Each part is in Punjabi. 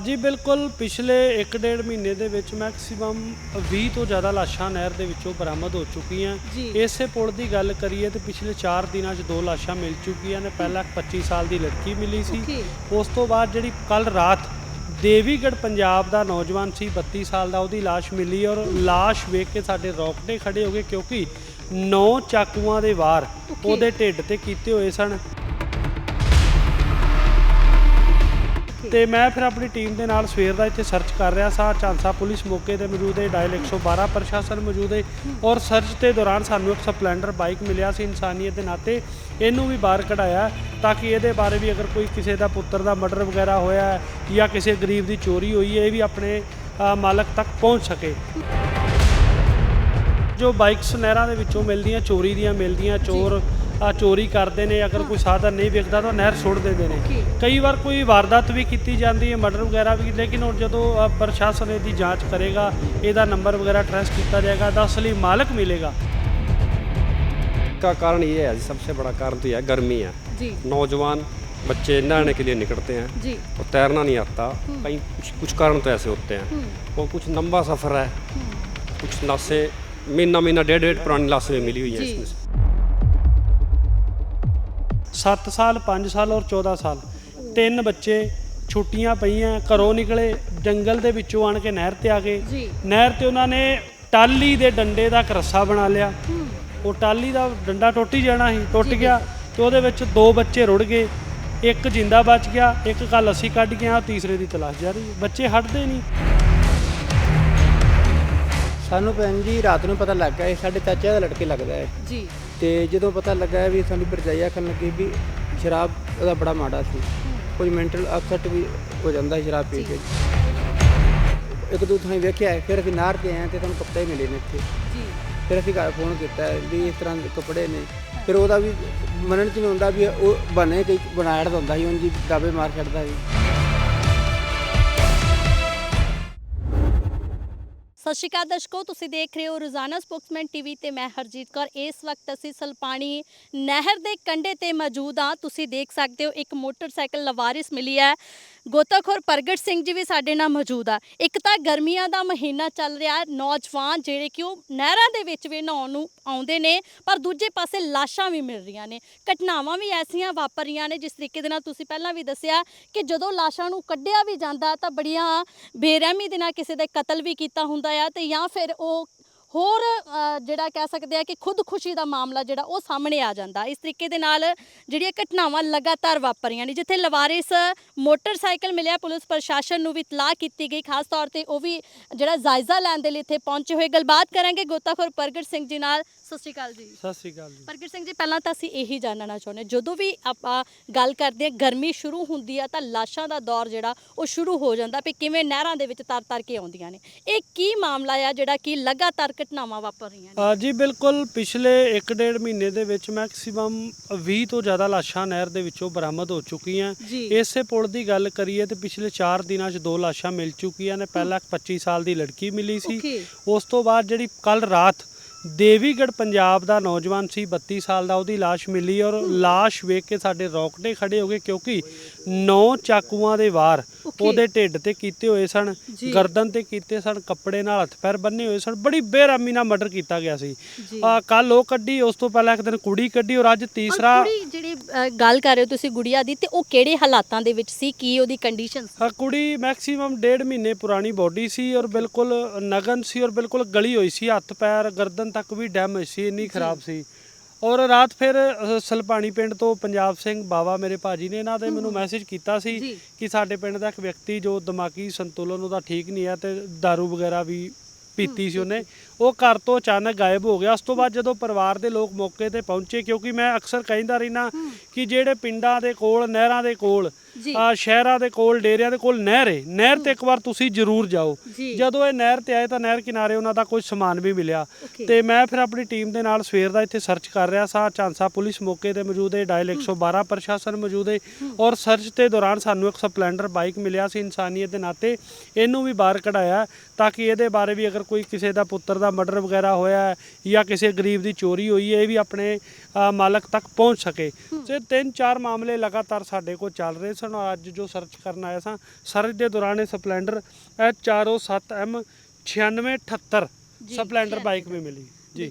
ਜੀ ਬਿਲਕੁਲ ਪਿਛਲੇ 1.5 ਮਹੀਨੇ ਦੇ ਵਿੱਚ ਮੈਕਸਿਮਮ 20 ਤੋਂ ਜ਼ਿਆਦਾ ਲਾਸ਼ਾਂ ਨਹਿਰ ਦੇ ਵਿੱਚੋਂ ਬਰਾਮਦ ਹੋ ਚੁੱਕੀਆਂ। ਇਸੇ ਪੁਲ ਦੀ ਗੱਲ ਕਰੀਏ ਤੇ ਪਿਛਲੇ 4 ਦਿਨਾਂ 'ਚ ਦੋ ਲਾਸ਼ਾਂ ਮਿਲ ਚੁੱਕੀਆਂ ਨੇ ਪਹਿਲਾਂ ਇੱਕ 25 ਸਾਲ ਦੀ ਲੜਕੀ ਮਿਲੀ ਸੀ. ਉਸ ਤੋਂ ਬਾਅਦ ਜਿਹੜੀ ਕੱਲ ਰਾਤ ਦੇਵੀਗੜ੍ਹ ਪੰਜਾਬ ਦਾ ਨੌਜਵਾਨ ਸੀ 32 ਸਾਲ ਦਾ ਉਹਦੀ ਲਾਸ਼ ਮਿਲੀ ਔਰ ਲਾਸ਼ ਵੇਖ ਕੇ ਸਾਡੇ ਰੌਕਟੇ ਖੜੇ ਹੋ ਗਏ ਕਿਉਂਕਿ ਨੌ ਚਾਕੂਆਂ ਦੇ ਵਾਰ. ਉਹਦੇ ਢਿੱਡ ਤੇ ਕੀਤੇ ਹੋਏ ਸਨ ਤੇ ਮੈਂ ਫਿਰ ਆਪਣੀ ਟੀਮ ਦੇ ਨਾਲ ਸਵੇਰ ਦਾ ਇੱਥੇ ਸਰਚ ਕਰ ਰਿਹਾ ਸਾਂ। ਚਾਂਸਾ ਪੁਲਿਸ ਮੌਕੇ ਤੇ ਮੌਜੂਦ ਹੈ, ਡਾਇਲ 112 ਪ੍ਰਸ਼ਾਸਨ ਮੌਜੂਦ ਹੈ ਔਰ ਸਰਚ ਦੇ ਦੌਰਾਨ ਸਾਨੂੰ ਇੱਕ ਸਪਲੈਂਡਰ ਬਾਈਕ ਮਿਲਿਆ ਸੀ ਇਨਸਾਨੀਅਤ ਦੇ ਨਾਤੇ। ਇਹਨੂੰ ਵੀ ਬਾਹਰ ਕਢਾਇਆ ਤਾਂ ਕਿ ਇਹਦੇ ਬਾਰੇ ਵੀ ਅਗਰ ਕੋਈ ਕਿਸੇ ਦਾ ਪੁੱਤਰ ਦਾ ਮਰਡਰ ਵਗੈਰਾ ਹੋਇਆ ਜਾਂ ਕਿਸੇ ਗਰੀਬ ਦੀ ਚੋਰੀ ਹੋਈ ਹੈ, ਇਹ ਵੀ ਆਪਣੇ ਮਾਲਕ ਤੱਕ ਪਹੁੰਚ ਸਕੇ। ਜੋ ਬਾਈਕ ਸੁਨਹਿਰਾਂ ਦੇ ਵਿੱਚੋਂ ਮਿਲਦੀਆਂ, ਚੋਰੀ ਦੀਆਂ ਮਿਲਦੀਆਂ, ਚੋਰ ਚੋਰੀ ਕਰਦੇ ਨੇ ਅਗਰ ਕੋਈ ਸਾਧਨ ਨਹੀਂ ਵਿਕਦਾ ਤਾਂ ਨਹਿਰ ਸੁੱਟ ਦਿੰਦੇ ਨੇ Okay. ਕਈ ਵਾਰ ਕੋਈ ਵਾਰਦਾਤ ਵੀ ਕੀਤੀ ਜਾਂਦੀ ਹੈ ਮਰਡਰ ਵਗੈਰਾ ਵੀ ਲੇਕਿਨ ਹੁਣ ਜਦੋਂ ਅ, ਪ੍ਰਸ਼ਾਸਨ ਇਹਦੀ ਜਾਂਚ ਕਰੇਗਾ ਇਹਦਾ ਨੰਬਰ ਵਗੈਰਾ ਟ੍ਰੇਸ ਕੀਤਾ ਜਾਏਗਾ ਤਾਂ ਅਸਲੀ ਮਾਲਕ ਮਿਲੇਗਾ का कारण ये है जी सबसे बड़ा कारण तो यह है गर्मी है जी नौजवान बच्चे नहाने के लिए निकलते हैं जी और तैरना नहीं आता कहीं कुछ कुछ कारण तो ऐसे होते हैं हम्म, और कुछ लंबा सफ़र है कुछ लाशें महीना महीना डेढ़ डेढ़ पुरानी लाशें मिली हुई हैं जी। इसमें से 7 ਸਾਲ 5 ਸਾल ਔਰ 14 ਸਾਲ। ਤਿੰਨ ਬੱਚੇ ਛੁੱਟੀਆਂ ਪਈਆਂ ਘਰੋਂ ਨਿਕਲੇ ਜੰਗਲ ਦੇ ਵਿੱਚੋਂ ਆਣ ਕੇ ਨਹਿਰ ਤੇ ਆ ਗਏ। ਨਹਿਰ ਤੇ ਉਹਨਾਂ ਨੇ ਟਾਲੀ ਦੇ ਡੰਡੇ ਦਾ ਇੱਕ ਰੱਸਾ ਬਣਾ ਲਿਆ। ਉਹ ਟਾਲੀ ਦਾ ਡੰਡਾ ਟੁੱਟ ਹੀ ਜਾਣਾ ਸੀ ਟੁੱਟ ਗਿਆ ਤੇ ਉਹਦੇ ਵਿੱਚ ਦੋ ਬੱਚੇ ਰੁੜ ਗਏ। ਇੱਕ ਜਿੰਦਾ ਬਚ ਗਿਆ ਇੱਕ ਕੱਲ ਅਸੀਂ ਕੱਢ ਗਏ ਹਾਂ ਤੀਸਰੇ ਦੀ ਤਲਾਸ਼ ਜਾਰੀ। ਹੈ। ਬੱਚੇ ਹਟਦੇ ਨਹੀਂ। ਸਾਨੂੰ ਭੈਣ ਜੀ ਰਾਤ ਨੂੰ ਪਤਾ ਲੱਗਾ ਇਹ ਸਾਡੇ ਚਾਚੇ ਦਾ ਲੜਕੇ ਲੱਗਦਾ ਹੈ ਜੀ। ਤੇ ਜਦੋਂ ਪਤਾ ਲੱਗਾ ਵੀ ਸਾਡੀ ਭਰਜਾਈ ਆਖਣ ਲੱਗੀ ਵੀ ਸ਼ਰਾਬ ਉਹਦਾ ਬੜਾ ਮਾੜਾ ਸੀ। ਕੁਝ ਮੈਂਟਲ ਅਪਸੈਟ ਵੀ ਹੋ ਜਾਂਦਾ ਸ਼ਰਾਬ ਪੀ ਕੇ। ਇੱਕ ਦੋ ਥਾਂ ਵੇਖਿਆ ਫਿਰ ਅਸੀਂ ਨਾਰ ਤੇ ਆਏ ਤੇ ਤੁਹਾਨੂੰ ਕੱਪੜੇ ਮਿਲੇ ਨੇ ਇੱਥੇ। ਜੀ। ਫਿਰ ਅਸੀਂ ਘਰ ਫੋਨ ਕੀਤਾ ਵੀ ਇਸ ਤਰ੍ਹਾਂ ਦੇ ਕੱਪੜੇ ਨੇ। ਫਿਰ ਉਹਦਾ ਵੀ ਮੰਨਣ ਚ ਨਹੀਂ ਹੁੰਦਾ ਵੀ ਉਹ ਬਣੇ ਕਈ ਬਣਾਇਆ ਹੁੰਦਾ ਸੀ ਉਂਝ ਦਾਬੇ ਮਾਰ ਛੱਡਦਾ ਸੀ। ਸਤਿ ਸ਼੍ਰੀ ਅਕਾਲ ਦਰਸ਼ਕੋ, ਤੁਸੀਂ ਦੇਖ ਰਹੇ ਹੋ ਰੋਜ਼ਾਨਾ ਸਪੋਕਸਮੈਨ ਟੀਵੀ ਤੇ ਮੈਂ ਹਰਜੀਤ ਕੌਰ। ਇਸ ਵਕਤ ਅਸੀਂ ਸਲਪਾਣੀ ਨਹਿਰ ਦੇ ਕੰਢੇ ਤੇ ਮੌਜੂਦ ਹਾਂ। ਤੁਸੀਂ ਦੇਖ ਸਕਦੇ ਹੋ, ਇੱਕ ਮੋਟਰਸਾਈਕਲ ਲਵਾਰਿਸ ਮਿਲੀ ਹੈ। ਗੋਤਾਖੋਰ ਪ੍ਰਗਟ ਸਿੰਘ ਜੀ ਵੀ ਸਾਡੇ ਨਾਲ ਮੌਜੂਦ ਆ। ਇੱਕ ਤਾਂ ਗਰਮੀਆਂ ਦਾ ਮਹੀਨਾ ਚੱਲ ਰਿਹਾ। ਨੌਜਵਾਨ ਜਿਹੜੇ ਕਿ ਉਹ ਨਹਿਰਾਂ ਦੇ ਵਿੱਚ ਵੀ ਨਹਾਉਣ ਨੂੰ ਆਉਂਦੇ ਨੇ, ਪਰ ਦੂਜੇ ਪਾਸੇ ਲਾਸ਼ਾਂ ਵੀ ਮਿਲ ਰਹੀਆਂ ਨੇ। ਘਟਨਾਵਾਂ ਵੀ ਐਸੀਆਂ ਵਾਪਰ ਰਹੀਆਂ ਨੇ, ਜਿਸ ਤਰੀਕੇ ਦੇ ਨਾਲ ਤੁਸੀਂ ਪਹਿਲਾਂ ਵੀ ਦੱਸਿਆ ਕਿ ਜਦੋਂ ਲਾਸ਼ਾਂ ਨੂੰ ਕੱਢਿਆ ਵੀ ਜਾਂਦਾ ਤਾਂ ਬੜੀਆਂ ਬੇਰਹਿਮੀ ਦੇ ਨਾਲ ਕਿਸੇ ਦੇ ਕਤਲ ਵੀ ਕੀਤਾ ਹੁੰਦਾ ਆ ਤੇ ਜਾਂ ਫਿਰ ਉਹ ਹੋਰ ਜਿਹੜਾ ਕਹਿ ਸਕਦੇ ਆ ਕਿ ਖੁਦਕੁਸ਼ੀ ਦਾ ਮਾਮਲਾ ਜਿਹੜਾ ਉਹ ਸਾਹਮਣੇ ਆ ਜਾਂਦਾ। ਇਸ ਤਰੀਕੇ ਦੇ ਨਾਲ ਜਿਹੜੀਆਂ ਘਟਨਾਵਾਂ ਲਗਾਤਾਰ ਵਾਪਰੀਆਂ ਨੇ, ਜਿੱਥੇ ਲਵਾਰਿਸ ਮੋਟਰਸਾਈਕਲ ਮਿਲਿਆ, ਪੁਲਿਸ ਪ੍ਰਸ਼ਾਸਨ ਨੂੰ ਵੀ ਇਤਲਾਹ ਕੀਤੀ ਗਈ। ਖਾਸ ਤੌਰ ਤੇ ਉਹ ਵੀ ਜਿਹੜਾ ਜਾਇਜ਼ਾ ਲੈਣ ਦੇ ਲਈ ਇੱਥੇ ਪਹੁੰਚੇ ਹੋਏ। ਗੱਲਬਾਤ ਕਰਾਂਗੇ ਗੋਤਾਖੋਰ ਪ੍ਰਗਟ ਸਿੰਘ ਜੀ ਨਾਲ। ਸਤਿ ਸ਼੍ਰੀ ਅਕਾਲ ਜੀ। ਸਤਿ ਸ੍ਰੀ ਅਕਾਲ ਜੀ। ਪ੍ਰਗਟ ਸਿੰਘ ਜੀ ਪਹਿਲਾਂ ਤਾਂ ਅਸੀਂ ਇਹੀ ਜਾਣਨਾ ਚਾਹੁੰਦੇ ਜਦੋਂ ਵੀ ਆਪਾਂ ਗੱਲ ਕਰਦੇ ਹਾਂ ਗਰਮੀ ਸ਼ੁਰੂ ਹੁੰਦੀ ਆ ਤਾਂ ਲਾਸ਼ਾਂ ਦਾ ਦੌਰ ਜਿਹੜਾ ਉਹ ਸ਼ੁਰੂ ਹੋ ਜਾਂਦਾ ਵੀ ਕਿਵੇਂ ਨਹਿਰਾਂ ਦੇ ਵਿੱਚ ਤਰ ਤਰ ਕੇ ਆਉਂਦੀਆਂ ਨੇ। ਇਹ ਕੀ ਮਾਮਲਾ ਆ ਜਿਹੜਾ ਕਿ ਲਗਾਤਾਰ ਘਟਨਾਵਾਂ ਵਾਪਰ ਰਹੀਆਂ ਨੇ ਜੀ ਬਿਲਕੁਲ ਪਿਛਲੇ 1.5 ਮਹੀਨੇ ਦੇ ਵਿੱਚ ਮੈਕਸਿਮਮ 20 ਤੋਂ ਜ਼ਿਆਦਾ ਲਾਸ਼ਾਂ ਨਹਿਰ ਦੇ ਵਿੱਚੋਂ ਬਰਾਮਦ ਹੋ ਚੁੱਕੀਆਂ। ਇਸੇ ਪੁਲ ਦੀ ਗੱਲ ਕਰੀਏ ਤੇ ਪਿਛਲੇ 4 ਦਿਨਾਂ 'ਚ ਦੋ ਲਾਸ਼ਾਂ ਮਿਲ ਚੁੱਕੀਆਂ ਨੇ। ਪਹਿਲਾਂ ਇੱਕ 25 ਸਾਲ ਦੀ ਲੜਕੀ ਮਿਲੀ ਸੀ. ਉਸ ਤੋਂ ਬਾਅਦ ਜਿਹੜੀ ਕੱਲ ਰਾਤ ਦੇਵੀਗੜ੍ਹ ਪੰਜਾਬ ਦਾ ਨੌਜਵਾਨ ਸੀ 32 ਸਾਲ ਦਾ ਉਹਦੀ ਲਾਸ਼ ਮਿਲੀ ਔਰ ਲਾਸ਼ ਵੇਖ ਕੇ ਸਾਡੇ ਰੌਕਟੇ ਖੜੇ ਹੋ ਗਏ ਕਿਉਂਕਿ ਨੌ ਚਾਕੂਆਂ ਦੇ ਵਾਰ. ਉਹਦੇ ਢਿੱਡ ਤੇ ਕੀਤੇ ਹੋਏ ਸਨ। ਗਰਦਨ ਤੇ ਕੀਤੇ ਸਨ ਕੱਪੜੇ ਨਾਲ ਹੱਥ ਪੈਰ ਬੰਨੇ ਹੋਏ ਸਨ। ਬੜੀ ਬੇਰਹਿਮੀ ਨਾਲ ਮਰਡਰ ਕੀਤਾ ਗਿਆ ਸੀ। ਆ ਕੱਲ ਉਹ ਕੱਢੀ ਉਸ ਤੋਂ ਪਹਿਲਾਂ ਇੱਕ ਦਿਨ ਕੁੜੀ ਕੱਢੀ ਔਰ ਅੱਜ ਤੀਸਰਾ ਕੁੜੀ ਜਿਹੜੀ ਗੱਲ ਕਰ ਰਹੇ ਹੋ ਤੁਸੀਂ ਗੁੜੀਆ ਦੀ ਤੇ ਉਹ ਕਿਹੜੇ ਹਾਲਾਤਾਂ ਦੇ ਵਿੱਚ ਸੀ? ਕੀ ਉਹਦੀ ਕੰਡੀਸ਼ਨ ਆ ਕੁੜੀ ਮੈਕਸਿਮਮ ਡੇਢ ਮਹੀਨੇ ਪੁਰਾਣੀ ਬੋਡੀ ਸੀ ਔਰ ਬਿਲਕੁਲ ਨਗਨ ਸੀ ਔਰ ਬਿਲਕੁਲ ਗਲੀ ਹੋਈ ਸੀ। ਹੱਥ ਪੈਰ ਗਰਦਨ ਤੱਕ ਵੀ ਡੈਮੇਜ ਸੀ ਇੰਨੀ ਖਰਾਬ ਸੀ। ਔਰ ਰਾਤ ਫਿਰ ਸਲਪਾਣੀ ਪਿੰਡ ਤੋਂ ਪੰਜਾਬ ਸਿੰਘ ਬਾਵਾ ਮੇਰੇ ਭਾਜੀ ਨੇ ਇਹਨਾਂ ਦੇ ਮੈਨੂੰ ਮੈਸੇਜ ਕੀਤਾ ਸੀ ਜੀ। ਕਿ ਸਾਡੇ ਪਿੰਡ ਦਾ ਇੱਕ ਵਿਅਕਤੀ ਜੋ ਦਿਮਾਗੀ ਸੰਤੁਲਨ ਉਹਦਾ ਠੀਕ ਨਹੀਂ ਹੈ ਤੇ दारू ਵਗੈਰਾ ਵੀ ਪੀਤੀ ਸੀ ਉਹਨੇ ਉਹ ਘਰ ਤੋਂ ਅਚਾਨਕ ਗਾਇਬ ਹੋ ਗਿਆ ਉਸ ਤੋਂ ਬਾਅਦ ਜਦੋਂ ਪਰਿਵਾਰ ਦੇ ਲੋਕ ਮੌਕੇ ਤੇ ਪਹੁੰਚੇ ਕਿਉਂਕਿ ਮੈਂ ਅਕਸਰ ਕਹਿੰਦਾ ਰਹਿਣਾ ਕਿ ਜਿਹੜੇ ਪਿੰਡਾਂ ਦੇ ਕੋਲ ਨਹਿਰਾਂ ਦੇ ਕੋਲ। ਆ ਸ਼ਹਿਰਾਂ ਦੇ ਕੋਲ ਡੇਰਿਆਂ ਦੇ ਕੋਲ ਨਹਿਰ ਹੈ ਨਹਿਰ ਤੇ ਇੱਕ ਵਾਰ ਤੁਸੀਂ ਜ਼ਰੂਰ ਜਾਓ। ਜਦੋਂ ਇਹ ਨਹਿਰ ਤੇ ਆਏ ਤਾਂ ਨਹਿਰ ਕਿਨਾਰੇ ਉਹਨਾਂ ਦਾ ਕੁਝ ਸਮਾਨ ਵੀ ਮਿਲਿਆ. ਤੇ ਮੈਂ ਫਿਰ ਆਪਣੀ ਟੀਮ ਦੇ ਨਾਲ ਸਵੇਰ ਦਾ ਇੱਥੇ ਸਰਚ ਕਰ ਰਿਹਾ ਸਾਂ। ਚਾਂਸਾ ਪੁਲਿਸ ਮੌਕੇ ਤੇ ਮੌਜੂਦ ਹੈ। ਡਾਇਲ 112 ਪ੍ਰਸ਼ਾਸਨ ਮੌਜੂਦ ਹੈ। ਔਰ ਸਰਚ ਦੇ ਦੌਰਾਨ ਸਾਨੂੰ ਇੱਕ ਸਪਲੈਂਡਰ ਬਾਈਕ ਮਿਲਿਆ ਸੀ ਇਨਸਾਨੀਅਤ ਦੇ ਨਾਤੇ। ਇਹਨੂੰ ਵੀ ਬਾਹਰ ਕਢਾਇਆ ਤਾਂ ਕਿ ਇਹਦੇ ਬਾਰੇ ਵੀ ਅਗਰ ਕੋਈ ਕਿਸੇ ਦਾ ਪੁੱਤਰ ਦਾ ਮਰਡਰ ਵਗੈਰਾ ਹੋਇਆ ਹੈ ਜਾਂ ਕਿਸੇ ਗਰੀਬ ਦੀ ਚੋਰੀ ਹੋਈ ਹੈ ਇਹ ਵੀ ਆਪਣੇ ਮਾਲਕ ਤੱਕ ਪਹੁੰਚ ਸਕੇ। ਤੇ ਤਿੰਨ ਚਾਰ ਮਾਮਲੇ ਲਗਾਤਾਰ ਸਾਡੇ ਕੋਲ ਚੱਲ ਰਹੇ ਸਨ। ਔਰ ਅੱਜ ਜੋ ਸਰਚ ਕਰਨ ਆਇਆ ਸਾਂ ਸਰਚ ਦੇ ਦੌਰਾਨ ਇਹ ਸਪਲੈਂਡਰ ਐਚ 407 ਐਮ 9678 ਜੀ, ਸਪਲੈਂਡਰ 96 ਬਾਈਕ ਵੀ ਮਿਲੀ। ਜੀ।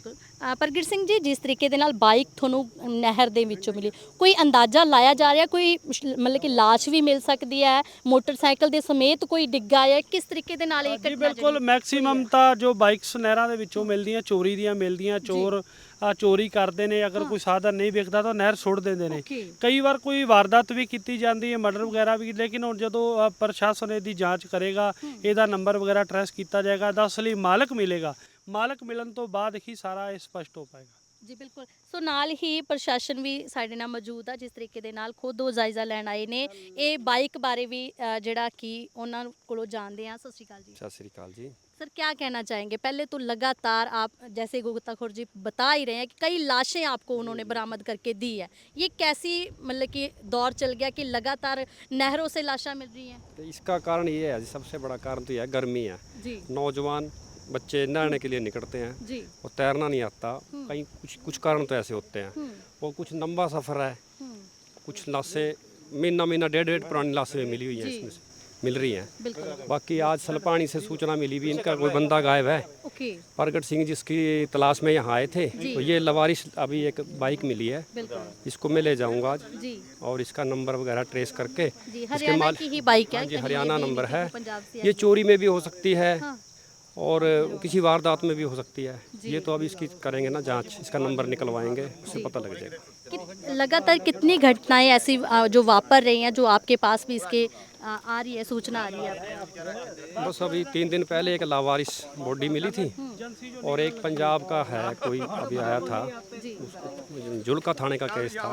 ਪ੍ਰਗਟ ਸਿੰਘ ਜੀ ਜਿਸ ਤਰੀਕੇ ਦੇ ਨਾਲ ਬਾਈਕ ਤੁਹਾਨੂੰ ਨਹਿਰ ਦੇ ਵਿੱਚੋਂ ਮਿਲੀ ਕੋਈ ਅੰਦਾਜ਼ਾ ਲਾਇਆ ਜਾ ਰਿਹਾ ਕੋਈ ਮਤਲਬ ਕਿ ਲਾਸ਼ ਵੀ ਮਿਲ ਸਕਦੀ ਹੈ ਮੋਟਰਸਾਈਕਲ ਦੇ ਸਮੇਤ ਕੋਈ ਡਿੱਗਾ ਹੈ ਕਿਸ ਤਰੀਕੇ ਦੇ ਨਾਲ ਇਹ ਜੀ ਬਿਲਕੁਲ ਮੈਕਸਿਮਮ ਤਾਂ ਜੋ ਬਾਈਕਸ ਨਹਿਰਾਂ ਦੇ ਵਿੱਚੋਂ ਮਿਲਦੀਆਂ ਚੋਰੀ ਦੀਆਂ ਮਿਲਦੀਆਂ ਚੋਰ ਆ ਚੋਰੀ ਕਰਦੇ ਨੇ ਅਗਰ ਕੋਈ ਸਾਧਨ ਨਹੀਂ ਵਿਕਦਾ ਤਾਂ ਨਹਿਰ ਸੁੱਟ ਦਿੰਦੇ ਨੇ. ਕਈ ਵਾਰ ਕੋਈ ਵਾਰਦਾਤ ਵੀ ਕੀਤੀ ਜਾਂਦੀ ਹੈ ਮਰਡਰ ਵਗੈਰਾ ਵੀ ਲੇਕਿਨ ਹੁਣ ਜਦੋਂ ਪ੍ਰਸ਼ਾਸਨ ਇਹਦੀ ਜਾਂਚ ਕਰੇਗਾ ਇਹਦਾ ਨੰਬਰ ਵਗੈਰਾ ਟਰੈਸ ਕੀਤਾ ਜਾਏਗਾ ਦਾ ਅਸਲੀ ਮਾਲਕ ਮਿਲੇਗਾ। ਮਾਲਕ ਮਿਲਣ ਤੋਂ ਬਾਅਦ ਹੀ ਸਾਰਾ ਇਹ ਸਪਸ਼ਟ ਹੋ ਪਾਏਗਾ ਜੀ ਬਿਲਕੁਲ ਸੋ ਨਾਲ ਹੀ ਪ੍ਰਸ਼ਾਸਨ ਵੀ ਸਾਡੇ ਨਾਲ ਮੌਜੂਦ ਆ ਜਿਸ ਤਰੀਕੇ ਦੇ ਨਾਲ ਖੁਦ ਉਹ ਜਾਇਜ਼ਾ ਲੈਣ ਆਏ ਨੇ ਇਹ ਬਾਈਕ ਬਾਰੇ ਵੀ ਅ, ਜਿਹੜਾ ਕਿ ਉਹਨਾਂ ਕੋਲੋਂ ਜਾਣਦੇ ਆ ਸਤਿ ਸ਼੍ਰੀ ਅਕਾਲ ਜੀ सत श्रीकाल जी सर क्या कहना चाहेंगे पहले तो लगातार आप जैसे गोताखोर जी बता ही रहे हैं कि कई लाशें आपको उन्होंने बरामद करके दी है ये कैसी मतलब कि दौर चल गया कि लगातार नहरों से लाशें मिल रही हैं तो इसका कारण ये है जी सबसे बड़ा कारण तो यह है गर्मी है जी नौजवान बच्चे नहाने के लिए निकलते हैं। और तैरना नहीं आता। कहीं कुछ कुछ कारण तो ऐसे होते हैं। हम्म, और कुछ लंबा सफ़र है। हम्म, कुछ लाशें महीना महीना डेढ़ डेढ़ पुरानी लाशें मिली हुई हैं इसमें से मिल रही हैं। बाकी आज सलपानी से सूचना मिली भी इनका कोई बंदा गायब है। प्रगट सिंह जिसकी तलाश में यहाँ आए थे तो ये लवारिश अभी एक बाइक मिली है। इसको मैं ले जाऊँगा आज। जी। और इसका नंबर वगैरह ट्रेस करके इसके माल- की ही बाइक जी हरियाणा नंबर है। से ये चोरी में भी हो सकती है। हाँ। और किसी वारदात में भी हो सकती है। ये तो अभी इसकी करेंगे ना जाँच इसका नंबर निकलवाएँगे उससे पता लग जाएगा। कि लगातार कितनी घटनाएँ ऐसी जो वापर रही हैं जो आपके पास भी इसके आ रही है सूचना आ रही है आपको? बस अभी तीन दिन पहले एक लावारिस बॉडी मिली थी और एक पंजाब का है कोई अभी आया था। जुलका थाने का केस था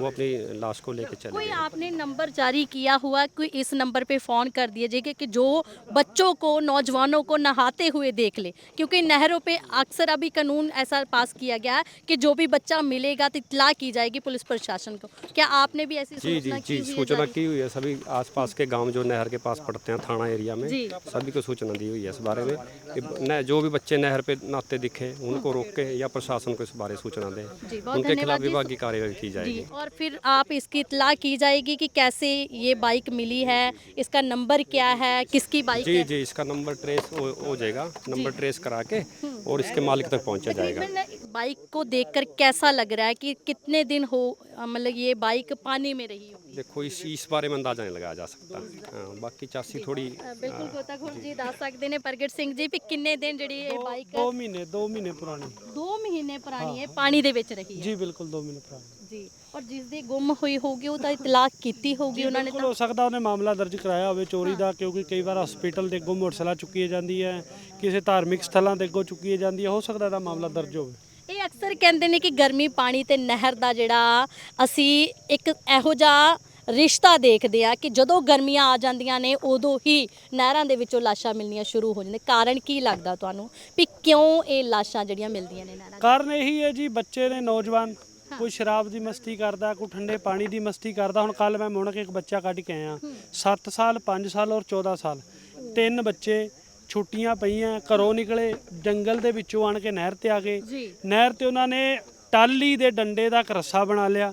वो अपनी लाश को लेके चले कोई आपने नंबर जारी किया हुआ कोई इस नंबर पे फ़ोन कर दिया जाएगा कि जो बच्चों को नौजवानों को नहाते हुए देख ले? क्योंकि नहरों पे अक्सर अभी कानून ऐसा पास किया गया है कि जो भी बच्चा मिलेगा तो इतला की जाएगी पुलिस प्रशासन को। क्या आपने भी ऐसी जी जी सूचना की जी हुई है सूचना? की हुई है सभी आसपास के गाँव जो नहर के पास पड़ते हैं थाना एरिया में सभी को सूचना दी हुई है इस बारे में कि न, जो भी बच्चे नहर पे नहाते दिखे उनको रोक के या प्रशासन को इस बारे में सूचना दें। उनके खिलाफ जी। विभागीय कार्रवाई की जाएगी। और फिर आप इसकी इतला की जाएगी कि कैसे ये बाइक मिली है इसका नंबर क्या है किसकी बाइक जी जी इसका नंबर ट्रेस हो, हो जाएगा नंबर ट्रेस करा के और इसके मालिक तक पहुँचा जाएगा। बाइक को देखकर कैसा लग रहा है कि कितने दिन हो मतलब ये बाइक पानी में रही ਦੇਖੋ ਇਸ ਚੀਜ਼ ਬਾਰੇ ਮੈਂ ਅੰਦਾਜ਼ਾ ਨਹੀਂ ਲਗਾਇਆ ਜਾ ਸਕਦਾ। ਬਾਕੀ ਚਾਸੀ ਥੋੜੀ ਬਿਲਕੁਲ ਗੋਤਾਖੋਰ ਜੀ ਦੱਸ ਸਕਦੇ ਨੇ ਪ੍ਰਗਟ ਸਿੰਘ ਜੀ ਵੀ ਕਿੰਨੇ ਦਿਨ ਜਿਹੜੀ ਇਹ ਬਾਈਕ 2 ਮਹੀਨੇ 2 ਮਹੀਨੇ ਪੁਰਾਣੀ। 2 ਮਹੀਨੇ ਪੁਰਾਣੀ ਇਹ ਪਾਣੀ ਦੇ ਵਿੱਚ ਰਹੀ ਹੈ। ਜੀ ਬਿਲਕੁਲ 2 ਮਹੀਨੇ ਪੁਰਾਣੀ। ਜੀ ਔਰ ਜਿਸ ਦੀ ਗੁੰਮ ਹੋਈ ਹੋਊਗੀ ਉਹਦਾ ਇਤਲਾਕ ਕੀਤੀ ਹੋਊਗੀ ਉਹਨਾਂ ਨੇ ਬਿਲਕੁਲ ਹੋ ਸਕਦਾ ਉਹਨੇ ਮਾਮਲਾ ਦਰਜ ਕਰਾਇਆ ਹੋਵੇ ਚੋਰੀ ਦਾ ਕਿਉਂਕਿ ਕਈ ਵਾਰ ਹਸਪੀਟਲ ਦੇ ਅੱਗੋਂ ਮੋਟਰਸਾਈਕਲ ਚੁੱਕੀ ਜਾਂਦੀ ਹੈ ਕਿਸੇ ਧਾਰਮਿਕ ਸਥਲਾਂ ਦੇ ਅੱਗੋਂ ਚੁੱਕੀ ਜਾਂਦੀ ਹੈ ਹੋ ਸਕਦਾ ਇਹਦਾ ਮਾਮਲਾ ਦਰਜ ਹੋਵੇ। ਇਹ ਅਕਸਰ ਕਹਿੰਦੇ ਨੇ ਕਿ ਗਰਮੀ ਪਾਣੀ ਤੇ ਨਹਿਰ ਦਾ ਜਿਹੜਾ ਅਸੀਂ ਇੱਕ ਇਹੋ ਜਿਹਾ ਰਿਸ਼ਤਾ ਦੇਖਦੇ ਆ ਕਿ ਜਦੋਂ ਗਰਮੀਆਂ ਆ ਜਾਂਦੀਆਂ ਨੇ ਉਦੋਂ ਹੀ ਨਹਿਰਾਂ ਦੇ ਵਿੱਚੋਂ ਲਾਸ਼ਾਂ ਮਿਲਣੀਆਂ ਸ਼ੁਰੂ ਹੋ ਜਾਂਦੇ ਕਾਰਨ ਕੀ ਲੱਗਦਾ ਤੁਹਾਨੂੰ ਵੀ ਕਿਉਂ ਇਹ ਲਾਸ਼ਾਂ ਜਿਹੜੀਂ ਮਿਲਦੀਆਂ ਨੇ ਨਹਿਰਾਂ? ਕਾਰਨ ਇਹੀ ਹੈ ਜੀ ਬੱਚੇ ਨੇ ਨੌਜਵਾਨ ਕੋਈ ਸ਼ਰਾਬ ਦੀ ਮਸਤੀ ਕਰਦਾ ਕੋਈ ਠੰਡੇ ਪਾਣੀ ਦੀ ਮਸਤੀ ਕਰਦਾ। ਹੁਣ ਕੱਲ ਮੈਂ ਮੁੜ ਕੇ ਇੱਕ ਬੱਚਾ ਕੱਢ ਕੇ ਆਇਆ। 7 ਸਾਲ 5 ਸਾਲ ਔਰ 14 ਸਾਲ। ਤਿੰਨ ਬੱਚੇ ਛੁੱਟੀਆਂ ਪਈਆਂ ਘਰੋਂ ਨਿਕਲੇ ਜੰਗਲ ਦੇ ਵਿੱਚੋਂ ਆਣ ਕੇ ਨਹਿਰ ਤੇ ਆ ਗਏ। ਜੀ। ਨਹਿਰ ਤੇ ਉਹਨਾਂ ਨੇ ਟਾਲੀ ਦੇ ਡੰਡੇ ਦਾ ਇੱਕ ਰੱਸਾ ਬਣਾ ਲਿਆ।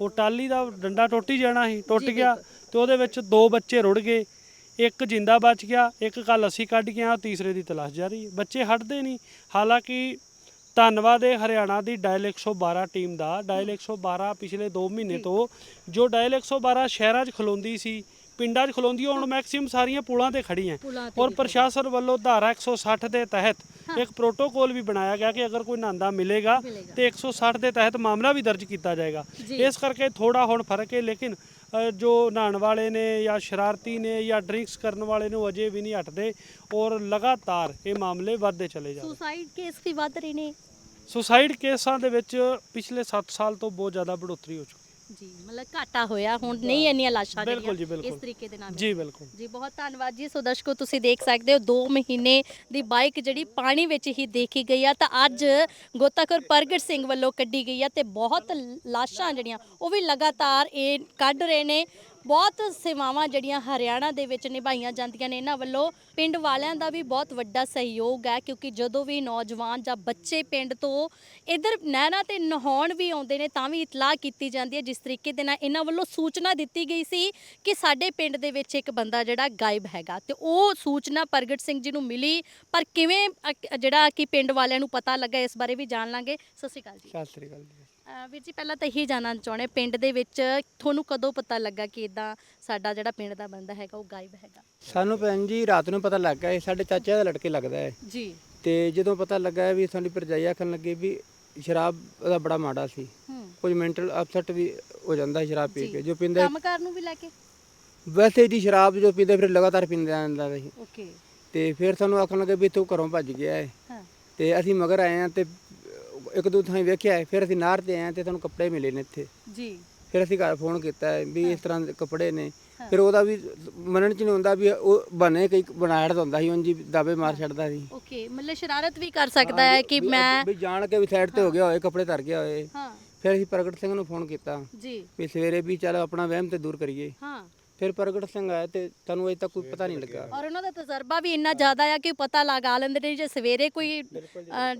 ਉਹ ਟਾਲੀ ਦਾ ਡੰਡਾ ਟੁੱਟ ਹੀ ਜਾਣਾ ਸੀ ਟੁੱਟ ਗਿਆ ਤੇ ਉਹਦੇ ਵਿੱਚ ਦੋ ਬੱਚੇ ਰੁੜ ਗਏ। ਇੱਕ ਜਿੰਦਾ ਬਚ ਗਿਆ ਇੱਕ ਕੱਲ ਅਸੀਂ ਕੱਢ ਕੇ ਆ ਤੀਸਰੇ ਦੀ ਤਲਾਸ਼ ਜਾਰੀ। ਹੈ ਬੱਚੇ ਹਟਦੇ ਨਹੀਂ। ਹਾਲਾਂਕਿ ਧੰਨਵਾਦ ਹੈ ਹਰਿਆਣਾ ਦੀ ਡਾਇਲ 112 ਟੀਮ ਦਾ। ਡਾਇਲ 112 ਪਿਛਲੇ 2 ਮਹੀਨੇ ਤੋਂ ਜੋ ਡਾਇਲ 112 ਸ਼ਹਿਰਾਂ 'ਚ ਖਲੋਂਦੀ ਸੀ ਪਿੰਡਾਂ 'ਚ ਖਲੋਂਦੀ ਹੁਣ ਮੈਕਸਿਮਮ ਸਾਰੀਆਂ ਪੁਲਾਂ ਤੇ ਖੜੀਆਂ ਪੁਲਾਂ ਤੇ ਔਰ ਵੀ ਪ੍ਰਸ਼ਾਸਨ ਵੱਲੋਂ ਧਾਰਾ 160 ਦੇ ਤਹਿਤ ਇੱਕ ਪ੍ਰੋਟੋਕੋਲ ਵੀ ਬਣਾਇਆ ਗਿਆ ਕਿ ਅਗਰ ਕੋਈ ਨਹਾਂਦਾ ਮਿਲੇਗਾ ਮਿਲੇਗਾ। ਤੇ 160 ਦੇ ਤਹਿਤ ਮਾਮਲਾ ਵੀ ਦਰਜ ਕੀਤਾ ਜਾਏਗਾ। ਜੀ। ਇਸ ਕਰਕੇ ਥੋੜਾ ਹੁਣ ਫ਼ਰਕ ਹੈ ਲੇਕਿਨ ਅ, ਜੋ ਨਹਾਉਣ ਵਾਲੇ ਨੇ ਜਾਂ ਸ਼ਰਾਰਤੀ ਨੇ ਜਾਂ ਡਰਿੰਕਸ ਕਰਨ ਵਾਲੇ ਨੂੰ ਅਜੇ ਵੀ ਨਹੀਂ ਹਟਦੇ ਔਰ ਲਗਾਤਾਰ ਇਹ ਮਾਮਲੇ ਵੱਧਦੇ ਚਲੇ ਜਾਂਦੇ ਸੁਸਾਈਡ ਕੇਸ ਵੀ ਵੱਧ ਰਹੇ ਨੇ। ਸੁਸਾਈਡ ਕੇਸਾਂ ਦੇ ਵਿੱਚ ਪਿਛਲੇ 7 ਸਾਲ ਤੋਂ ਬਹੁਤ ਜ਼ਿਆਦਾ ਬੜੋਤਰੀ ਹੋ ਚੁੱਕੀ ਜੀ ਮਤਲਬ ਘਾਟਾ ਹੋਇਆ ਹੁਣ ਨਹੀਂ ਇੰਨੀਆਂ ਲਾਸ਼ਾਂ ਬਿਲਕੁਲ ਜੀ, ਜਿਹੜੀਆਂ ਬਿਲਕੁਲ। ਇਸ ਤਰੀਕੇ ਦੇ ਨਾਲ ਜੀ ਬਿਲਕੁਲ। ਜੀ ਬਹੁਤ ਧੰਨਵਾਦ ਜੀ ਸੋ ਦਰਸ਼ਕੋ ਤੁਸੀਂ ਦੇਖ ਸਕਦੇ ਹੋ 2 ਮਹੀਨੇ ਦੀ ਬਾਈਕ ਜਿਹੜੀ ਪਾਣੀ ਵਿੱਚ ਹੀ ਦੇਖੀ ਗਈ ਆ ਤਾਂ ਅੱਜ ਗੋਤਾਖੋਰ ਪ੍ਰਗਟ ਸਿੰਘ ਵੱਲੋਂ ਕੱਢੀ ਗਈ ਆ ਤੇ ਬਹੁਤ ਲਾਸ਼ਾਂ ਜਿਹੜੀਆਂ ਉਹ ਵੀ ਲਗਾਤਾਰ ਇਹ ਕੱਢ ਰਹੇ ਨੇ। ਬਹੁਤ ਸੇਵਾਵਾਂ ਜਿਹੜੀਆਂ ਹਰਿਆਣਾ ਦੇ ਵਿੱਚ ਨਿਭਾਈਆਂ ਜਾਂਦੀਆਂ ਨੇ। ਇਹਨਾਂ ਵੱਲੋਂ ਪਿੰਡ ਵਾਲਿਆਂ ਦਾ ਵੀ ਬਹੁਤ ਵੱਡਾ ਸਹਿਯੋਗ ਹੈ, ਕਿਉਂਕਿ ਜਦੋਂ ਵੀ ਨੌਜਵਾਨ ਜਾਂ ਬੱਚੇ ਪਿੰਡ ਤੋਂ ਇਧਰ ਨਹਿਰਾਂ ਤੇ ਨਹਾਉਣ ਵੀ ਆਉਂਦੇ ਨੇ, ਤਾਂ ਵੀ ਇਤਲਾਹ ਕੀਤੀ ਜਾਂਦੀ ਹੈ। ਜਿਸ ਤਰੀਕੇ ਦੇ ਨਾਲ ਇਹਨਾਂ ਵੱਲੋਂ ਸੂਚਨਾ ਦਿੱਤੀ ਗਈ ਸੀ ਕਿ ਸਾਡੇ ਪਿੰਡ ਦੇ ਵਿੱਚ ਇੱਕ ਬੰਦਾ ਜਿਹੜਾ ਗਾਇਬ ਹੈਗਾ। ਤੇ ਉਹ ਸੂਚਨਾ ਪ੍ਰਗਟ ਸਿੰਘ ਜੀ ਨੂੰ ਮਿਲੀ, ਪਰ ਕਿਵੇਂ ਅ- ਜਿਹੜਾ ਕਿ ਪਿੰਡ ਵਾਲਿਆਂ ਨੂੰ ਪਤਾ ਲੱਗਾ, ਇਸ ਬਾਰੇ ਵੀ ਜਾਣ ਲਾਂਗੇ। ਸਤਿ ਸ਼੍ਰੀ ਅਕਾਲ ਜੀ। ਸਤਿ ਸ੍ਰੀ ਅਕਾਲ ਜੀ। ਵੀਰ ਜੀ ਪਹਿਲਾਂ ਤਾਂ ਇਹੀ ਜਾਣਨਾ ਚਾਹੁੰਦੇ ਪਿੰਡ ਦੇ ਵਿੱਚ ਤੁਹਾਨੂੰ ਕਦੋਂ ਪਤਾ ਲੱਗਾ ਕਿ ਇਦਾਂ ਸਾਡਾ ਜਿਹੜਾ ਪਿੰਡ ਦਾ ਬੰਦਾ ਹੈਗਾ ਉਹ ਗਾਇਬ ਹੈਗਾ? ਸਾਨੂੰ ਭੈਣ ਜੀ ਰਾਤ ਨੂੰ ਪਤਾ ਲੱਗ ਗਿਆ ਇਹ ਸਾਡੇ ਚਾਚੇ ਦਾ ਲੜਕੇ ਲੱਗਦਾ ਹੈ। ਜੀ। ਤੇ ਜਦੋਂ ਪਤਾ ਲੱਗਾ ਵੀ ਸਾਡੀ ਭਰਜਾਈ ਆਖਣ ਲੱਗੀ ਵੀ ਸ਼ਰਾਬ ਦਾ ਬੜਾ ਮਾੜਾ ਸੀ। ਹੂੰ। ਕੁਝ ਮੈਂਟਲ ਅਪਸੈਟ ਵੀ ਹੋ ਜਾਂਦਾ ਹੈ ਸ਼ਰਾਬ ਪੀ ਕੇ ਜੋ ਪੀਂਦਾ ਕੰਮਕਾਰ ਨੂੰ ਵੀ ਲੈ ਕੇ? ਵੈਸੇ ਜੀ ਸ਼ਰਾਬ ਜੋ ਪੀਂਦਾ ਫਿਰ ਲਗਾਤਾਰ ਪੀਂਦਾ ਜਾਂਦਾ ਸੀ। ਓਕੇ। ਤੇ ਫਿਰ ਸਾਨੂੰ ਆਖਣ ਲੱਗੇ ਵੀ ਤੂੰ ਘਰੋਂ ਭੱਜ ਗਿਆ ਹੈ। ਹਾਂ। ਤੇ ਅਸੀਂ ਮਗਰ ਆਏ ਆ ਤੇ ਇੱਕ ਦੋ ਥਾਂ ਵੇਖਿਆ ਹੈ, ਫਿਰ ਅਸੀਂ ਨਾਰ ਤੇ ਆਏ ਤੇ ਤੁਹਾਨੂੰ ਕੱਪੜੇ ਮਿਲੇ ਨੇ ਇੱਥੇ। ਜੀ। ਫਿਰ ਅਸੀਂ ਘਰ ਫੋਨ ਕੀਤਾ ਹੈ ਵੀ ਇਸ ਤਰ੍ਹਾਂ ਦੇ ਕੱਪੜੇ ਨੇ। ਫਿਰ ਉਹਦਾ ਵੀ ਮੰਨਣ ਚ ਨਹੀਂ ਹੁੰਦਾ ਵੀ ਉਹ ਬਣੇ ਕਈ ਬਣਾਇਆ ਤਾਂ ਹੁੰਦਾ ਸੀ ਉਂਝ ਹੀ ਦਾਬੇ ਮਾਰ ਛੱਡਦਾ ਸੀ। ਓਕੇ ਮਤਲਬ ਸ਼ਰਾਰਤ ਵੀ ਕਰ ਸਕਦਾ ਹੈ ਕਿ ਵੀ- ਮੈਂ ਵੀ ਜਾਣ ਕੇ ਵੀ ਸਾਈਡ ਤੇ ਹੋ। ਗਿਆ ਹੋਏ ਕੱਪੜੇ ਧਰ ਗਿਆ ਹੋਏ। ਹਾਂ। ਫਿਰ ਅਸੀਂ ਪ੍ਰਗਟ ਸਿੰਘ ਨੂੰ ਫੋਨ ਕੀਤਾ ਜੀ। ਵੀ ਸਵੇਰੇ ਵੀ ਚੱਲ ਆਪਣਾ ਵਹਿਮ ਤੇ ਦੂਰ ਕਰੀਏ। ਹਾਂ। ਫਿਰ ਪ੍ਰਗਟ ਸਿੰਘ ਆਇਆ ਤੇ ਤੁਹਾਨੂੰ ਅਜੇ ਤੱਕ ਕੋਈ ਪਤਾ ਨਹੀਂ ਲੱਗਾ। ਔਰ ਉਹਨਾਂ ਦਾ ਤਜਰਬਾ ਵੀ ਇੰਨਾ ਜ਼ਿਆਦਾ ਆ ਕਿ ਪਤਾ ਲਗਾ ਲੈਂਦੇ ਨੇ ਜੇ ਸਵੇਰੇ ਕੋਈ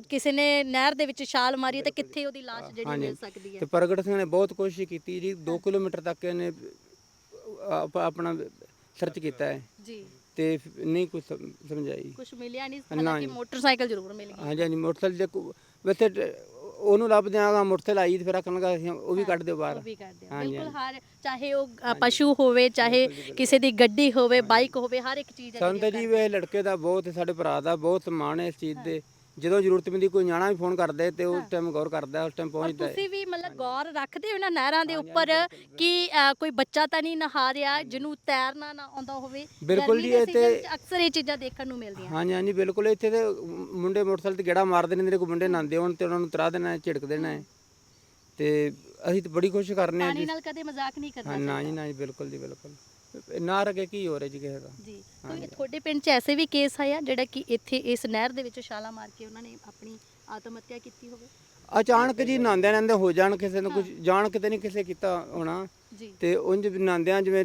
ਕਿਸੇ ਨੇ ਨਹਿਰ ਦੇ ਵਿੱਚ ਛਾਲ ਮਾਰੀ ਤਾਂ ਕਿੱਥੇ ਉਹਦੀ ਲਾਸ਼ ਜਿਹੜੀ ਮਿਲ ਸਕਦੀ ਹੈ। ਤੇ ਪ੍ਰਗਟ ਸਿੰਘ ਨੇ ਬਹੁਤ ਕੋਸ਼ਿਸ਼ ਕੀਤੀ ਜੀ 2 ਕਿਲੋਮੀਟਰ ਤੱਕ ਇਹਨੇ ਆਪ- ਆਪਣਾ ਸਰਚ ਕੀਤਾ ਹੈ। ਜੀ। ਤੇ ਨਹੀਂ ਕੁਝ ਸਮਝਾਈ। ਕੁਝ ਮਿਲਿਆ ਨਹੀਂ ਹਾਲਾਂਕਿ ਮੋਟਰਸਾਈਕਲ ਜ਼ਰੂਰ ਮਿਲ ਗਿਆ। ਹਾਂਜੀ ਹਾਂਜੀ ਮੋਟਰਸਾਈਕਲ ਦੇ ਕੋ- ਵੈਸੇ ਟ- ਉਹਨੂੰ ਲੱਭ ਦਿਆਂਗਾ ਮੋਟਰਸਾਈਕਲ ਆਈ ਤੇ ਫਿਰ ਆਖਣ ਲੱਗਾ ਅਸੀਂ ਉਹ ਵੀ ਕੱਢ ਦਿਓ ਬਾਹਰ। ਉਹ ਵੀ ਬਿਲਕੁਲ ਹਰ ਚਾਹੇ ਉਹ ਅ, ਪਸ਼ੂ ਹੋਵੇ ਚਾਹੇ ਕਿਸੇ ਦੀ ਗੱਡੀ ਹੋਵੇ ਬਾਈਕ ਹੋਵੇ ਹਰ ਇੱਕ ਚੀਜ਼ ਹੈ ਸਾਨੂੰ ਤਾਂ ਜੀ ਇਹ ਲੜਕੇ ਦਾ ਬਹੁਤ ਸਾਡੇ ਭਰਾ ਦਾ ਬਹੁਤ ਸਨਮਾਨ ਹੈ ਇਸ ਚੀਜ਼ ਦੇ। ਜਦੋਂ ਜ਼ਰੂਰਤ ਪੈਂਦੀ ਕੋਈ ਨਿਆਣਾ ਵੀ ਫੋਨ ਕਰਦਾ ਹੈ ਤੇ ਉਸ ਟਾਈਮ ਗੌਰ ਕਰਦਾ ਹੈ, ਉਸ ਟਾਈਮ ਪਹੁੰਚਦਾ ਹੈ ਤੁਸੀਂ ਵੀ ਮਤਲਬ ਗੌਰ ਰੱਖਦੇ ਹੋ ਨਾ ਨਹਿਰਾਂ ਦੇ ਉੱਪਰ ਕਿ ਅ, ਕੋਈ ਬੱਚਾ ਤਾਂ ਨਹੀਂ ਨਹਾ ਰਿਹਾ ਜਿਹਨੂੰ ਤੈਰਨਾ ਨਾ ਆਉਂਦਾ ਹੋਵੇ। ਬਿਲਕੁਲ ਗਰਮੀ ਜੀ, ਦੇ season 'ਚ ਅਕਸਰ ਇਹ ਚੀਜ਼ਾਂ ਦੇਖਣ ਨੂੰ ਮਿਲਦੀਆਂ। ਹਾਂਜੀ ਹਾਂਜੀ ਬਿਲਕੁਲ ਇੱਥੇ ਤੇ ਮੁੰਡੇ ਮੋਟਰਸਾਈਕਲ ਤੇ ਗੇੜਾ ਮਾਰਦੇ ਨੇ ਜਿਹੜੇ ਕੋਈ ਮੁੰਡੇ ਨਾਂਦੇ ਹੋਣ ਤੇ ਉਹਨਾਂ ਨੂੰ ਤਰਾ ਦੇਣਾ ਹੈ ਝਿੜਕ ਦੇਣਾ ਹੈ। ਤੇ ਅਸੀਂ ਤਾਂ ਬੜੀ ਕੋਸ਼ਿਸ਼ ਕਰਨੇ ਆ ਪਾਣੀ ਜੀ ਨਾਲ ਕਦੇ ਮਜ਼ਾਕ ਨਹੀਂ ਕਰਨਾ ਹਾਂ ਨਾ ਜੀ ਨਾ ਜੀ ਬਿਲਕੁਲ ਜੀ ਬਿਲਕੁਲ। ਨਾ ਰਗੇ ਕੀ ਹੋ ਰਿਹਾ ਜੀ ਕਿਸੇ ਦਾ? ਜੀ ਤੇ ਤੁਹਾਡੇ ਪਿੰਡ 'ਚ ਐਸੇ ਵੀ ਕੇਸ ਆਇਆ ਜਿਹੜਾ ਕਿ ਇੱਥੇ ਇਸ ਨਹਿਰ ਦੇ ਵਿੱਚ ਛਾਲਾ ਮਾਰ ਕੇ ਉਹਨਾਂ ਨੇ ਆਪਣੀ ਆਤਮ ਹੱਤਿਆ ਕੀਤੀ ਹੋਵੇ? ਅਚਾਨਕ ਜੀ ਨਾਂਦਿਆਂ ਨਾਂਦੇ ਹੋ ਜਾਣ ਕਿਸੇ ਨੂੰ ਕੁਝ ਜਾਣ ਕਿਤੇ ਨਹੀਂ ਕਿਸੇ ਕੀਤਾ ਹੋਣਾ। ਜੀ। ਤੇ ਉਂਝ ਨਾਂਦਿਆਂ ਜਿਵੇਂ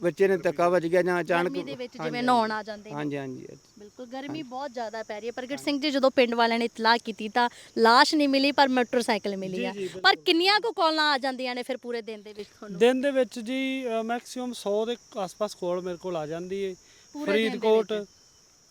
ਬੱਚੇ ਨੇ ਧੱਕਾ ਵੱਜ ਗਿਆ ਜਾਂ ਅਚਾਨਕ ਗਰਮੀ ਦੇ ਵਿੱਚ ਜਿਵੇਂ ਨਹਾਉਣ ਆ ਜਾਂਦੇ ਨੇ। ਹਾਂਜੀ ਹਾਂਜੀ ਬਿਲਕੁਲ ਗਰਮੀ ਬਹੁਤ ਜ਼ਿਆਦਾ ਪੈ ਰਹੀ ਹੈ। ਪ੍ਰਗਟ ਸਿੰਘ ਜੀ ਜਦੋਂ ਪਿੰਡ ਵਾਲਿਆਂ ਨੇ ਇਤਲਾਹ ਕੀਤੀ ਤਾਂ ਲਾਸ਼ ਨਹੀਂ ਮਿਲੀ ਪਰ ਮੋਟਰਸਾਈਕਲ ਮਿਲੀ ਆ। ਪਰ ਕਿੰਨੀਆਂ ਕੁ ਕਾਲਾਂ ਆ ਜਾਂਦੀਆਂ ਨੇ ਫਿਰ ਪੂਰੇ ਦਿਨ ਦੇ ਵਿੱਚ ਤੁਹਾਨੂੰ? ਦਿਨ ਦੇ ਵਿੱਚ ਜੀ ਮੈਕਸਿਮਮ 100 ਦੇ ਆਸ-ਪਾਸ ਕੋਲ ਮੇਰੇ ਕੋਲ ਆ ਜਾਂਦੀ ਏ। ਫਰੀਦਕੋਟ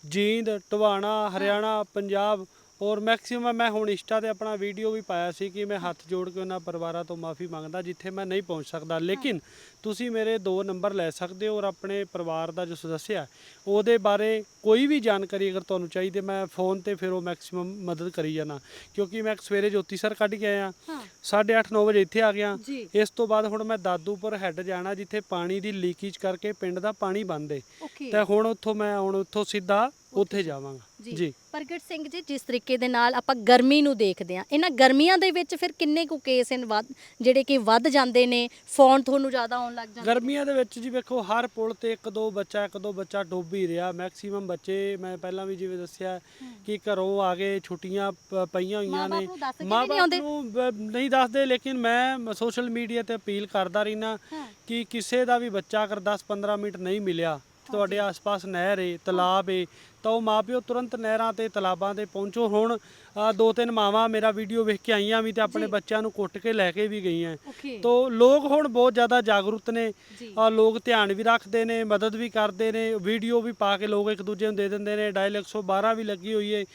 ਜੀਂਦ ਟਵਾਣਾ ਹਰਿਆਣਾ ਪੰਜਾਬ ਔਰ ਮੈਕਸਿਮਮ ਮੈਂ ਹੁਣ ਇੰਸਟਾ ਤੇ ਆਪਣਾ ਵੀਡੀਓ ਵੀ ਪਾਇਆ ਸੀ ਕਿ ਮੈਂ ਹੱਥ ਜੋੜ ਕੇ ਉਹਨਾਂ ਪਰਿਵਾਰਾਂ ਤੋਂ ਮਾਫੀ ਮੰਗਦਾ ਜਿੱਥੇ ਮੈਂ ਨਹੀਂ ਪਹੁੰਚ ਸਕਦਾ। ਲੇਕਿਨ ਤੁਸੀਂ ਮੇਰੇ ਦੋ ਨੰਬਰ ਲੈ ਸਕਦੇ ਹੋ ਔਰ ਆਪਣੇ ਪਰਿਵਾਰ ਦਾ ਜੋ ਸਦੱਸਿਆ ਹੈ, ਉਹਦੇ ਬਾਰੇ ਕੋਈ ਵੀ ਜਾਣਕਾਰੀ ਅਗਰ ਤੁਹਾਨੂੰ ਚਾਹੀਦੀ ਮੈਂ ਫੋਨ ਤੇ ਫਿਰ ਉਹ ਮੈਕਸਿਮਮ ਮਦਦ ਕਰੀ ਜਾਣਾ ਕਿਉਂਕਿ ਮੈਂ ਸਵੇਰੇ ਜੋਤੀ ਸਰ ਕੱਢ ਕੇ ਆਇਆ। ਹਾਂ। 8:30 9 ਵਜੇ ਇੱਥੇ ਆ ਗਿਆ। ਇਸ ਤੋਂ ਬਾਅਦ ਹੁਣ ਮੈਂ ਦਾਦੂਪੁਰ ਹੈੱਡ ਜਾਣਾ ਜਿੱਥੇ ਪਾਣੀ ਦੀ ਲੀਕੇਜ ਕਰਕੇ ਪਿੰਡ ਦਾ ਪਾਣੀ ਬੰਦ ਓਕੇ। ਤੇ ਹੁਣ ਉੱਥੋਂ ਮੈਂ ਹੁਣ ਉੱਥੋਂ ਸਿੱਧਾ ਉੱਥੇ ਜਾਵਾਂਗਾ। ਜੀ। ਪ੍ਰਗਟ ਸਿੰਘ ਜੀ ਜਿਸ ਤਰੀਕੇ ਦੇ ਨਾਲ ਆਪਾਂ ਗਰਮੀ ਨੂੰ ਦੇਖਦੇ ਆ ਇਹਨਾਂ ਗਰਮੀਆਂ ਦੇ ਵਿੱਚ ਫਿਰ ਕਿੰਨੇ ਕੁ ਕੇਸ ਇਨ ਵੱਧ ਜਿਹੜੇ ਕਿ ਵੱਧ ਜਾਂਦੇ ਨੇ ਫੋਨ ਤੁਹਾਨੂੰ ਜ਼ਿਆਦਾ ਆਉਣ ਲੱਗ ਜਾਂਦੇ ਗਰਮੀਆਂ ਦੇ ਵਿੱਚ ਜੀ ਵੇਖੋ ਹਰ ਪੁਲ ਤੇ ਇੱਕ ਦੋ ਬੱਚਾ ਇੱਕ ਦੋ ਬੱਚਾ ਡੁੱਬ ਹੀ ਰਿਹਾ। ਮੈਕਸਿਮਮ ਬੱਚੇ ਮੈਂ ਪਹਿਲਾਂ ਵੀ ਜਿਵੇਂ ਦੱਸਿਆ ਕਿ ਘਰੋਂ ਆ ਕੇ ਛੁੱਟੀਆਂ ਪ- ਪਈਆਂ ਹੋਈਆਂ ਮਾਂ-ਬਾਪ ਨੇ ਨੂੰ ਦੱਸ ਕੇ ਵੀ ਮਾਂ ਨਹੀਂ ਆਉਂਦੇ। ਨੂੰ ਬ- ਨਹੀਂ ਦੱਸਦੇ ਲੇਕਿਨ ਮੈਂ ਸੋਸ਼ਲ ਮੀਡੀਆ ਤੇ ਅਪੀਲ ਕਰਦਾ ਰਹਿਣਾ ਹਾਂ। ਕਿ ਕਿਸੇ ਦਾ ਵੀ ਬੱਚਾ ਅਗਰ 10-15 ਮਿੰਟ ਨਹੀਂ ਮਿਲਿਆ ਤੁਹਾਡੇ ਆਸ-ਪਾਸ ਨਹਿਰ ਏ ਤਲਾਬ ਏ ਤਾਂ ਉਹ ਮਾਪਿਓ ਤੁਰੰਤ ਨਹਿਰਾਂ ਤੇ ਤਲਾਬਾਂ ਤੇ ਪਹੁੰਚੋ। ਹੁਣ ਅ, ਦੋ ਤਿੰਨ ਮਾਵਾਂ ਮੇਰਾ ਵੀਡੀਓ ਵੇਖ ਕੇ ਆਈਆਂ ਵੀ ਤੇ ਆਪਣੇ ਬੱਚਿਆਂ ਨੂੰ ਕੁੱਟ ਕੇ ਲੈ ਕੇ ਵੀ ਗਈਆਂ। ਓਕੇ। ਤੋ ਲੋਕ ਹੁਣ ਬਹੁਤ ਜ਼ਿਆਦਾ ਜਾਗਰੂਕ ਨੇ। ਜੀ। ਆ ਲੋਕ ਧਿਆਨ ਵੀ ਰੱਖਦੇ ਨੇ ਮਦਦ ਵੀ ਕਰਦੇ ਨੇ ਵੀਡੀਓ ਵੀ ਪਾ ਕੇ ਲੋਕ ਇੱਕ ਦੂਜੇ ਨੂੰ ਦੇ ਦਿੰਦੇ ਨੇ ਡਾਇਲ 112 ਵੀ ਲੱਗੀ ਹੋਈ ਏ।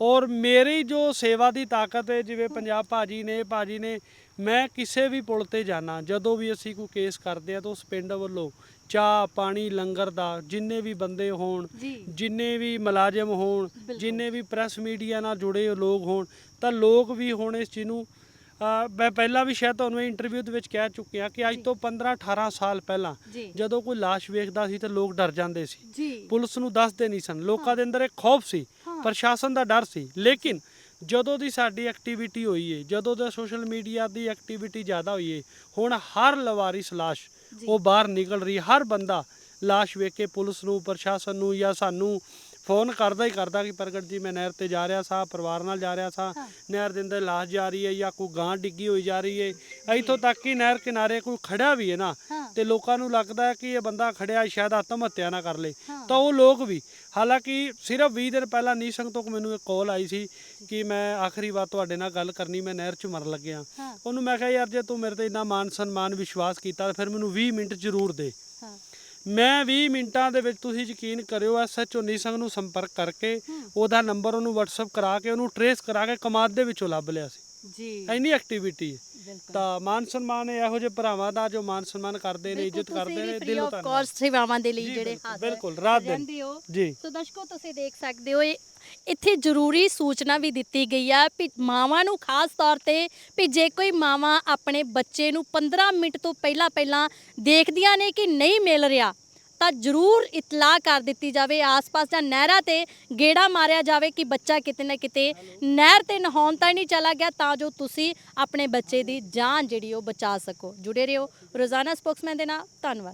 ਔਰ ਮੇਰੀ ਜੋ ਸੇਵਾ ਦੀ ਤਾਕਤ ਹੈ ਜਿਵੇਂ ਪੰਜਾਬ ਭਾਜੀ ਨੇ ਭਾਜੀ ਨੇ ਮੈਂ ਕਿਸੇ ਵੀ ਪੁਲ ਤੇ ਜਾਣਾ ਜਦੋਂ ਵੀ ਅਸੀਂ ਕੋਈ ਕੇਸ ਕਰਦੇ ਆ ਤਾਂ ਉਸ ਪਿੰਡ ਵੱਲੋਂ ਚਾਹ ਪਾਣੀ ਲੰਗਰ ਦਾ ਜਿੰਨੇ ਵੀ ਬੰਦੇ ਹੋਣ ਜੀ। ਜਿੰਨੇ ਵੀ ਮੁਲਾਜ਼ਮ ਹੋਣ ਬਿਲਕੁਲ। ਜਿੰਨੇ ਵੀ ਪ੍ਰੈਸ ਮੀਡੀਆ ਨਾਲ ਜੁੜੇ ਲੋਕ ਹੋਣ ਤਾਂ ਲੋਕ ਵੀ ਹੁਣ ਇਸ ਚੀਜ਼ ਨੂੰ। ਅਹ ਮੈਂ ਪਹਿਲਾਂ ਵੀ ਸ਼ਾਇਦ ਤੁਹਾਨੂੰ ਇੰਟਰਵਿਊ ਦੇ ਵਿੱਚ ਕਹਿ ਚੁੱਕਿਆ ਕਿ ਅੱਜ ਤੋਂ 15 18 ਸਾਲ ਪਹਿਲਾਂ ਜੀ। ਜਦੋਂ ਕੋਈ ਲਾਸ਼ ਵੇਖਦਾ ਸੀ ਤਾਂ ਲੋਕ ਡਰ ਜਾਂਦੇ ਸੀ। ਜੀ। ਪੁਲਿਸ ਨੂੰ ਦੱਸਦੇ ਨਹੀਂ ਸਨ। ਲੋਕਾਂ ਦੇ ਅੰਦਰ ਇੱਕ ਖੌਫ ਸੀ। ਹਾਂ। ਪ੍ਰਸ਼ਾਸਨ ਦਾ ਡਰ ਸੀ। ਲੇਕਿਨ ਜਦੋਂ ਦੀ ਸਾਡੀ ਐਕਟੀਵਿਟੀ ਹੋਈ ਏ ਜਦੋਂ ਦਾ ਸੋਸ਼ਲ ਮੀਡੀਆ ਦੀ ਐਕਟੀਵਿਟੀ ਜ਼ਿਆਦਾ ਹੋਈ ਏ ਹੁਣ ਹਰ ਲਵਾਰਿਸ ਲਾਸ਼। ਉਹ ਬਾਹਰ ਨਿਕਲ ਰਹੀ ਹਰ ਬੰਦਾ ਲਾਸ਼ ਵੇਖ ਕੇ ਪੁਲਿਸ ਨੂੰ, ਪ੍ਰਸ਼ਾਸਨ ਨੂੰ ਜਾਂ ਸਾਨੂੰ ਫੋਨ ਕਰਦਾ ਹੀ ਕਰਦਾ ਕਿ ਪ੍ਰਗਟ ਜੀ ਮੈਂ ਨਹਿਰ ਤੇ ਜਾ ਰਿਹਾ ਸਾਂ ਪਰਿਵਾਰ ਨਾਲ ਜਾ ਰਿਹਾ ਸਾਂ। ਨਹਿਰ ਦੇ ਅੰਦਰ ਲਾਸ਼ ਜਾ ਰਹੀ ਹੈ ਜਾਂ ਕੋਈ ਗਾਂ ਡਿੱਗੀ ਹੋਈ ਜਾ ਰਹੀ ਹੈ। ਇੱਥੋਂ ਤੱਕ ਕਿ ਨਹਿਰ ਕਿਨਾਰੇ ਕੋਈ ਖੜਾ ਵੀ ਹੈ ਨਾ। ਤੇ ਲੋਕਾਂ ਨੂੰ ਲੱਗਦਾ ਹੈ ਕਿ ਇਹ ਬੰਦਾ ਖੜਿਆ ਸ਼ਾਇਦ ਆਤਮ ਹੱਤਿਆ ਨਾ ਕਰ ਲੇ। ਤਾਂ ਉਹ ਲੋਕ ਵੀ ਹਾਲਾਂਕਿ ਸਿਰਫ 20 ਦਿਨ ਪਹਿਲਾਂ ਨੀਸੰਗ ਤੋਂ ਮੈਨੂੰ ਇੱਕ ਕਾਲ ਆਈ ਸੀ ਕਿ ਮੈਂ ਆਖਰੀ ਵਾਰ ਤੁਹਾਡੇ ਨਾਲ ਗੱਲ ਕਰਨੀ ਮੈਂ ਨਹਿਰ 'ਚ ਮਰਨ ਲੱਗਿਆ। ਉਹਨੂੰ ਮੈਂ ਕਿਹਾ ਯਾਰ ਜੇ ਤੂੰ ਮੇਰੇ ਤੇ ਇੰਨਾ ਮਾਨ ਸਨਮਾਨ ਵਿਸ਼ਵਾਸ ਕੀਤਾ ਫਿਰ ਮੈਨੂੰ 20 ਮਿੰਟ ਜ਼ਰੂਰ ਦੇ। ਮੈਂ 20 ਮਿੰਟਾਂ ਦੇ ਵਿੱਚ ਤੁਸੀਂ ਯਕੀਨ ਕਰਿਓ ਐਸਐਚਓ ਨੀਸੰਗ ਨੂੰ ਸੰਪਰਕ ਕਰਕੇ ਉਹਦਾ ਨੰਬਰ ਉਹਨੂੰ WhatsApp ਕਰਾ ਕੇ ਉਹਨੂੰ ਟਰੇਸ ਕਰਾ ਕੇ ਕਮਾਦ ਦੇ ਵਿੱਚੋਂ ਲੱਭ ਲਿਆ ਸੀ। ਜੀ। ਇੰਨੀ ਐਕਟੀਵਿਟੀ ਹੈ। ਤਾਂ ਮਾਨ ਸਨਮਾਨ ਇਹੋ ਜਿਹੇ ਭਰਾਵਾਂ ਦਾ ਜੋ ਮਾਨ ਸਨਮਾਨ ਕਰਦੇ ਨੇ ਇੱਜ਼ਤ ਕਰਦੇ ਨੇ ਦਿਲੋਂ ਧੰਨਵਾਦ। ਕੋਰਸ ਸੇਵਾਵਾਂ ਦੇ ਲਈ ਜਿਹੜੇ ਬਿਲਕੁਲ, ਹਾਜ਼ਰ ਬਿਲਕੁਲ, ਰਾਤ ਦਿਨ। ਰਹਿੰਦੇ ਹੋ। ਜੀ। ਸੋ ਦਰਸ਼ਕੋ ਤੁਸੀਂ ਦੇਖ ਸਕਦੇ ਹੋ ਇਹ ਇੱਥੇ ਜ਼ਰੂਰੀ ਸੂਚਨਾ ਵੀ ਦਿੱਤੀ ਗਈ ਹੈ ਵੀ ਮਾਵਾਂ ਨੂੰ ਖਾਸ ਤੌਰ ਤੇ ਵੀ ਜੇ ਕੋਈ ਮਾਵਾਂ ਆਪਣੇ ਬੱਚੇ ਨੂੰ 15 ਮਿੰਟ ਤੋਂ ਪਹਿਲਾਂ ਪਹਿਲਾਂ ਦੇਖਦੀਆਂ ਨੇ ਕਿ ਨਹੀਂ ਮਿਲ ਰਿਹਾ ਤਾਂ ਜ਼ਰੂਰ ਇਤਲਾਹ ਕਰ ਦਿੱਤੀ ਜਾਵੇ, ਆਸ-ਪਾਸ ਜਾਂ ਨਹਿਰਾਂ ਤੇ ਗੇੜਾ ਮਾਰਿਆ ਜਾਵੇ ਕਿ ਬੱਚਾ ਕਿਤੇ ਨਾ ਕਿਤੇ ਨਹਿਰ ਤੇ ਨਹਾਉਣ ਤਾਂ ਨਹੀਂ ਚਲਾ ਗਿਆ, ਤਾਂ ਜੋ ਤੁਸੀਂ ਆਪਣੇ ਬੱਚੇ ਦੀ ਜਾਨ ਜਿਹੜੀ ਉਹ ਬਚਾ ਸਕੋ। ਜੁੜੇ ਰਹੋ ਰੋਜ਼ਾਨਾ ਸਪੋਕਸਮੈਨ ਦੇ ਨਾਲ, ਧੰਨਵਾਦ।